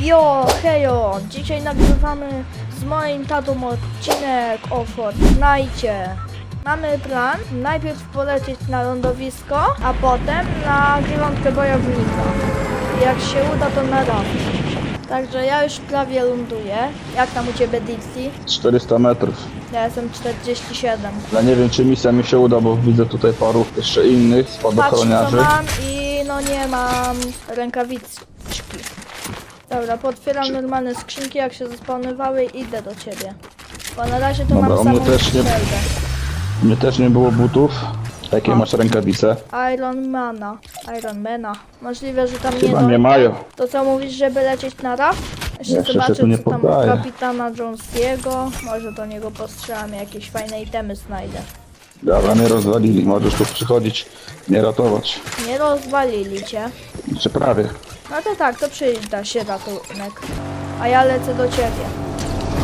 Jo, hejo! Dzisiaj nagrywamy z moim tatą odcinek o Fortnite. Mamy plan najpierw polecieć na lądowisko, a potem na dziewiątkę bojownika. Jak się uda, to na raft. Także ja już prawie ląduję. Jak tam u Ciebie, Dixie? 400 metrów. Ja jestem 47. Ja nie wiem, czy misja mi się uda, bo widzę tutaj paru jeszcze innych Patrz co spadochroniarzy. mam i no nie mam rękawiczki. Dobra, potwieram normalne skrzynki, jak się zaspawnowały i idę do ciebie. Bo na razie to Dobra, mam u mnie samą też nie- strzelbę. Mnie też nie było butów. Jakie masz rękawice? Iron Mana. Iron Mana. Możliwe, że tam nie Chyba do... nie mają. To co mówisz, żeby lecieć na raft? Jeszcze się zobaczę tu nie co tam poddaję. kapitana Jonesiego. Może do niego postrzelam i jakieś fajne itemy znajdę. Dobra, mnie rozwalili. Możesz tu przychodzić, mnie ratować. Nie rozwalili cię. Czy prawie. No to tak, to przyda się ratunek. A ja lecę do ciebie.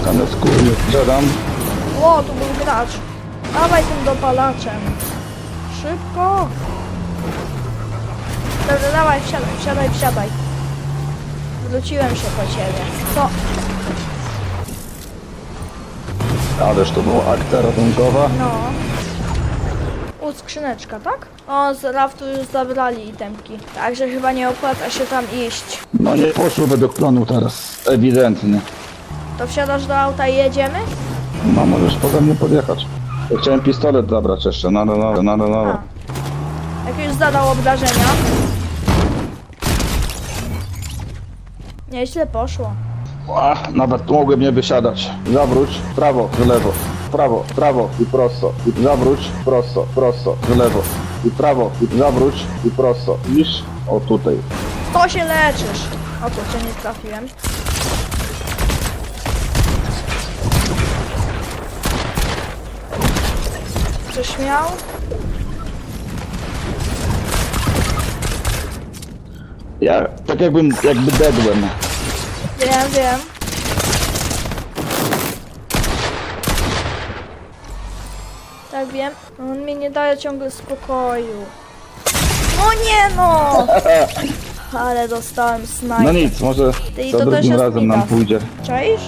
Tam jest kurde, sprzedam. O, tu był gracz. Dawaj tym dopalaczem. Szybko. Dobra, dawaj, wsiadaj, wsiadaj, wsiadaj. Wróciłem się po ciebie. Co? Ależ to była akcja ratunkowa. No. Skrzyneczka, tak? O, z raftu już zabrali itemki. Także chyba nie opłaca się tam iść. No nie poszło według planu teraz. Ewidentnie. To wsiadasz do auta i jedziemy? No możesz poza mnie podjechać. Ja chciałem pistolet zabrać jeszcze. No, no, no, no, no, no. A. Jak już zadał obrażenia. Nieźle poszło. A, nawet mogłem nie wysiadać. Zawróć, prawo, w lewo, prawo, prawo i prosto. I zawróć, prosto, prosto, w lewo. I prawo, i zawróć i prosto. Widzisz? O tutaj. To się leczysz. O kurczę, nie trafiłem. Coś miał? Ja tak jakbym, jakby dedłem. Wiem, wiem. Tak wiem. On mi nie daje ciągle spokoju. No nie no! Ale dostałem No snajper. nic, może Ty, i za to też drugim jest razem nam migas. pójdzie. Czaisz?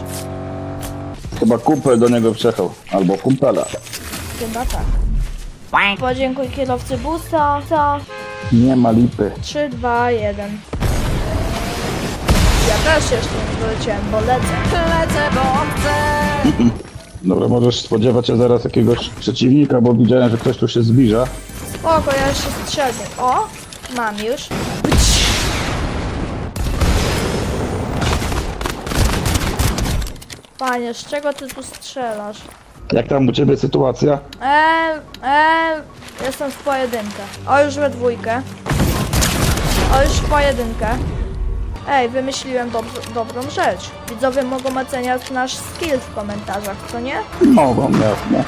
Chyba kumpel do niego przyjechał. Albo kumpela. Chyba tak. Podziękuj kierowcy busa. Co? Nie ma lipy. 3, 2, 1. Ja też jeszcze nie doleciałem, bo lecę. Lecę, bo chcę. Dobra, możesz spodziewać się zaraz jakiegoś przeciwnika, bo widziałem, że ktoś tu się zbliża. Spoko, ja jeszcze strzelę. O, mam już. Panie, z czego ty tu strzelasz? Jak tam u ciebie sytuacja? Eee, eee, jestem w pojedynkę. O, już we dwójkę. O, już w pojedynkę. Ej, wymyśliłem dob- dobrą rzecz. Widzowie mogą oceniać nasz skill w komentarzach, co nie? Mogą, jasne.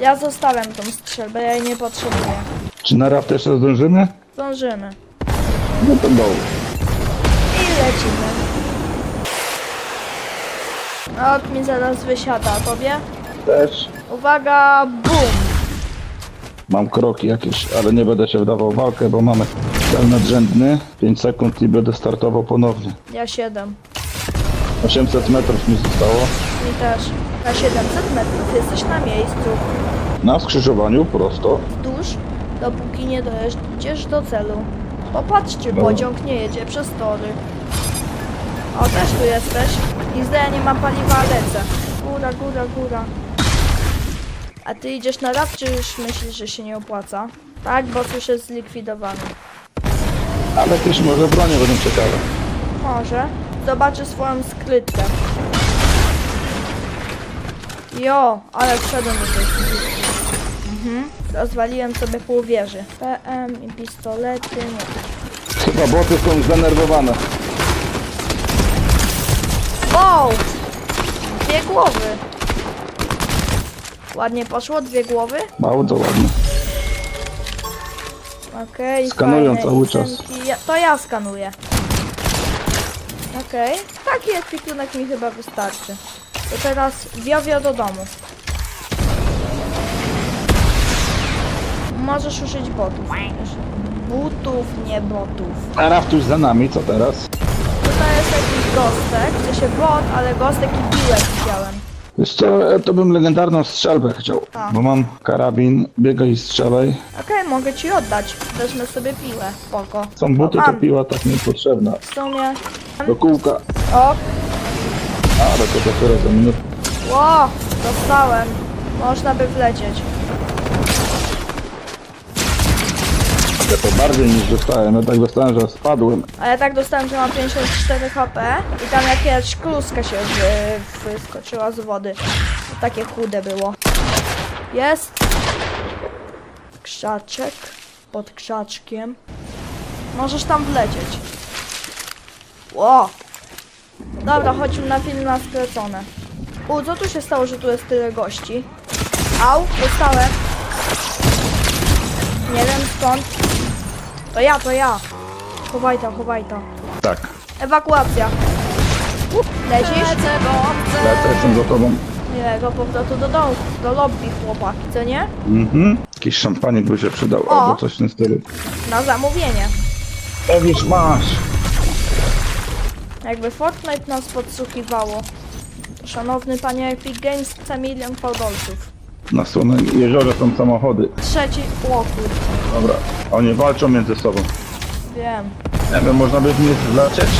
Ja zostawiam tą strzelbę, ja jej nie potrzebuję. Czy na raft jeszcze zdążymy? Zdążymy. No to go. I lecimy. Ok, mi zaraz wysiada, a tobie? Też. Uwaga, BUM! Mam kroki jakieś, ale nie będę się wdawał w walkę, bo mamy cel nadrzędny. 5 sekund i będę startował ponownie. Ja 7. 800 metrów mi zostało. Mi też. Na 700 metrów jesteś na miejscu. Na skrzyżowaniu prosto. Wzdłuż, dopóki nie dojedziesz do celu. Popatrzcie, pociąg nie jedzie przez tory. O, też tu jesteś. I zdaje nie mam paliwa, lecę. Góra, góra, góra. A ty idziesz na raf, czy już myślisz, że się nie opłaca? Tak, bo już jest zlikwidowany. Ale jakieś może bronie będą ciekawe. Może. Zobaczy swoją skrytkę. Jo, ale wszedłem do tej skrytki. Mhm. Rozwaliłem sobie pół wieży. PM i pistolety. Nie. Chyba boty są zdenerwowane. Wow! Dwie głowy. Ładnie poszło, dwie głowy. Bardzo ładnie. Okej. Skanują fajne cały czas. itemki. Ja, to ja skanuję. Okej. Taki ekwipunek mi chyba wystarczy. To teraz wiowio do domu. Możesz użyć botów. również. Butów, nie botów. A Raftuś za nami, co teraz? Tutaj jest jakiś gostek, w sensie bot, ale gostek i piłek widziałem. Wiesz co, to bym legendarną strzelbę chciał. A. Bo mam karabin, biegaj i strzelaj. Okej, mogę ci oddać. Wezmę sobie piłę. Spoko. Są buty, to mam. piła tak niepotrzebna. W sumie... Do kółka. O, Ale to dopiero za minutę. ło, dostałem. Można by wlecieć. To bardziej niż dostałem. Ja tak dostałem, że spadłem. A ja tak dostałem, że mam 54 HP i tam jakaś kluska się wy, wyskoczyła z wody. Takie chude było. Jest. Krzaczek. Pod krzaczkiem. Możesz tam wlecieć. Ło. Dobra, chodźmy na film na sklecone. U, co tu się stało, że tu jest tyle gości? Au, dostałem. Nie wiem skąd. To ja, to ja. Chowaj to, chowaj to. Tak. Ewakuacja. Lecisz? Lecę, jestem za tobą. Miłego powrotu do domu, do lobby chłopaki, co nie? Mhm. Jakiś szampanik by się przydał, O. albo coś w tym stylu. Na zamówienie. Ewisz, masz. Jakby Fortnite nas podsłuchiwało. Szanowny panie Epic Games chce milion fałdolców. Na stronę jeziorze są samochody. Trzeci łokur. Dobra. Oni walczą między sobą. Wiem. Nie wiem, można by w nie zlecieć?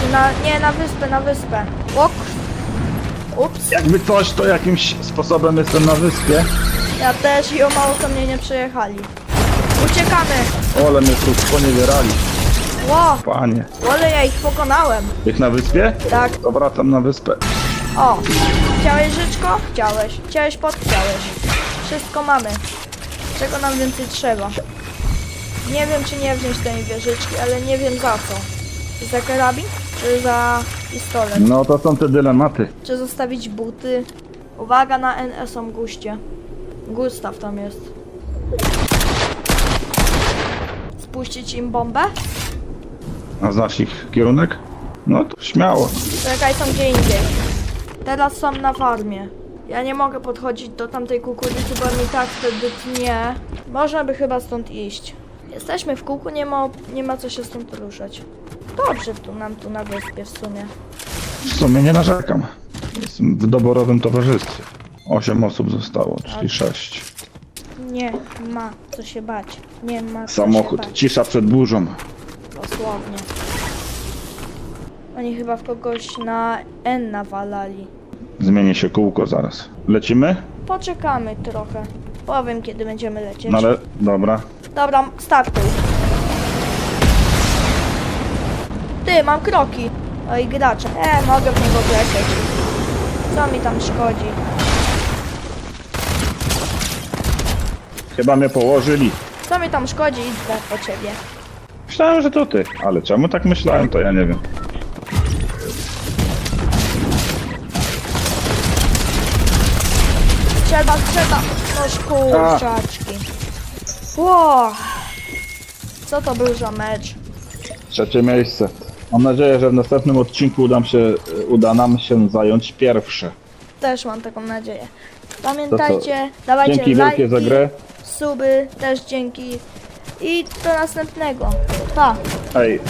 Czy na... nie, na wyspę, na wyspę. Łok. Ups. Jakby coś, to jakimś sposobem jestem na wyspie. Ja też i o mało co mnie nie przejechali. Uciekamy. O, ale mnie tu sponiewierali. Ło. Panie. Ale ja ich pokonałem. Ich na wyspie? Tak. To wracam na wyspę. O, chciałeś życzko? Chciałeś. Chciałeś pod? Chciałeś. Wszystko mamy. Czego nam więcej trzeba? Nie wiem, czy nie wziąć tej wieżyczki, ale nie wiem za co. Za karabin? Czy za pistolet? No to są te dylematy. Czy zostawić buty? Uwaga na NS-om guście. Gustaw tam jest. Spuścić im bombę? A znasz ich kierunek? No to śmiało. Czekaj, są gdzie indziej. Teraz są na farmie. Ja nie mogę podchodzić do tamtej kukurydzy, bo mi tak wtedy tnie. Można by chyba stąd iść. Jesteśmy w kółku, nie ma, nie ma co się stąd ruszać. Dobrze tu nam tu na wyspie w sumie. W sumie nie narzekam. Jestem w doborowym towarzystwie. Osiem osób zostało, czyli sześć. Nie ma co się bać. Nie ma co Samochód, się bać. cisza przed burzą. Dosłownie. Oni chyba w kogoś na N nawalali. Zmieni się kółko zaraz. Lecimy? Poczekamy trochę. Powiem kiedy będziemy lecieć. No ale, dobra. Dobra, startuj. Ty, mam kroki. Oj, gracze. E, mogę w niego wlecieć. Co mi tam szkodzi? Chyba mnie położyli. Co mi tam szkodzi? Idę po ciebie. Myślałem, że to ty. Ale czemu tak myślałem, to ja nie wiem. Trzeba, trzeba. No kurczaczki. Ło. Co to był za mecz? Trzecie miejsce. Mam nadzieję, że w następnym odcinku uda, się, uda nam się zająć pierwsze. Też mam taką nadzieję. Pamiętajcie, dawajcie Dzięki lajki, wielkie za grę. suby, też dzięki. I do następnego. Pa. Ej,